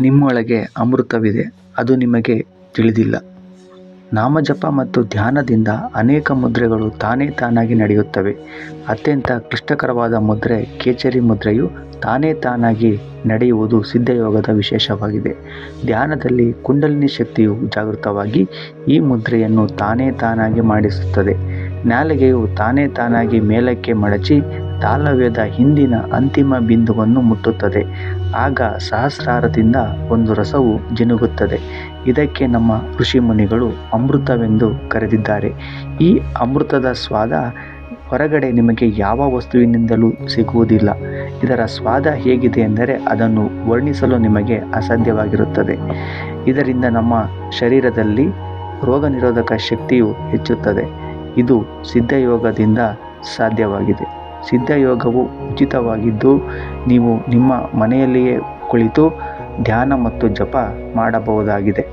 ನಿಮ್ಮೊಳಗೆ ಅಮೃತವಿದೆ, ಅದು ನಿಮಗೆ ತಿಳಿದಿಲ್ಲ. ನಾಮಜಪ ಮತ್ತು ಧ್ಯಾನದಿಂದ ಅನೇಕ ಮುದ್ರೆಗಳು ತಾನೇ ತಾನಾಗಿ ನಡೆಯುತ್ತವೆ. ಅತ್ಯಂತ ಕ್ಲಿಷ್ಟಕರವಾದ ಮುದ್ರೆ, ಕೇಚರಿ ಮುದ್ರೆಯು ತಾನೇ ತಾನಾಗಿ ನಡೆಯುವುದು ಸಿದ್ಧಯೋಗದ ವಿಶೇಷವಾಗಿದೆ. ಧ್ಯಾನದಲ್ಲಿ ಕುಂಡಲಿನಿ ಶಕ್ತಿಯು ಜಾಗೃತವಾಗಿ ಈ ಮುದ್ರೆಯನ್ನು ತಾನೇ ತಾನಾಗಿ ಮಾಡಿಸುತ್ತದೆ. ನಾಲಿಗೆಯು ತಾನೇ ತಾನಾಗಿ ಮೇಲಕ್ಕೆ ಮಡಚಿ ತಾಲವ್ಯದ ಹಿಂದಿನ ಅಂತಿಮ ಬಿಂದುವನ್ನು ಮುಟ್ಟುತ್ತದೆ. ಆಗ ಸಹಸ್ರಾರದಿಂದ ಒಂದು ರಸವು ಜಿನುಗುತ್ತದೆ. ಇದಕ್ಕೆ ನಮ್ಮ ಋಷಿಮುನಿಗಳು ಅಮೃತವೆಂದು ಕರೆದಿದ್ದಾರೆ. ಈ ಅಮೃತದ ಸ್ವಾದ ಹೊರಗಡೆ ನಿಮಗೆ ಯಾವ ವಸ್ತುವಿನಿಂದಲೂ ಸಿಗುವುದಿಲ್ಲ. ಇದರ ಸ್ವಾದ ಹೇಗಿದೆ ಎಂದರೆ ಅದನ್ನು ವರ್ಣಿಸಲು ನಿಮಗೆ ಅಸಾಧ್ಯವಾಗಿರುತ್ತದೆ. ಇದರಿಂದ ನಮ್ಮ ಶರೀರದಲ್ಲಿ ರೋಗ ನಿರೋಧಕ ಶಕ್ತಿಯು ಹೆಚ್ಚುತ್ತದೆ. ಇದು ಸಿದ್ಧಯೋಗದಿಂದ ಸಾಧ್ಯವಾಗಿದೆ. ಸಿದ್ಧಯೋಗವು ಉಚಿತವಾಗಿದ್ದು ನೀವು ನಿಮ್ಮ ಮನೆಯಲ್ಲಿಯೇ ಕುಳಿತು ಧ್ಯಾನ ಮತ್ತು ಜಪ ಮಾಡಬಹುದಾಗಿದೆ.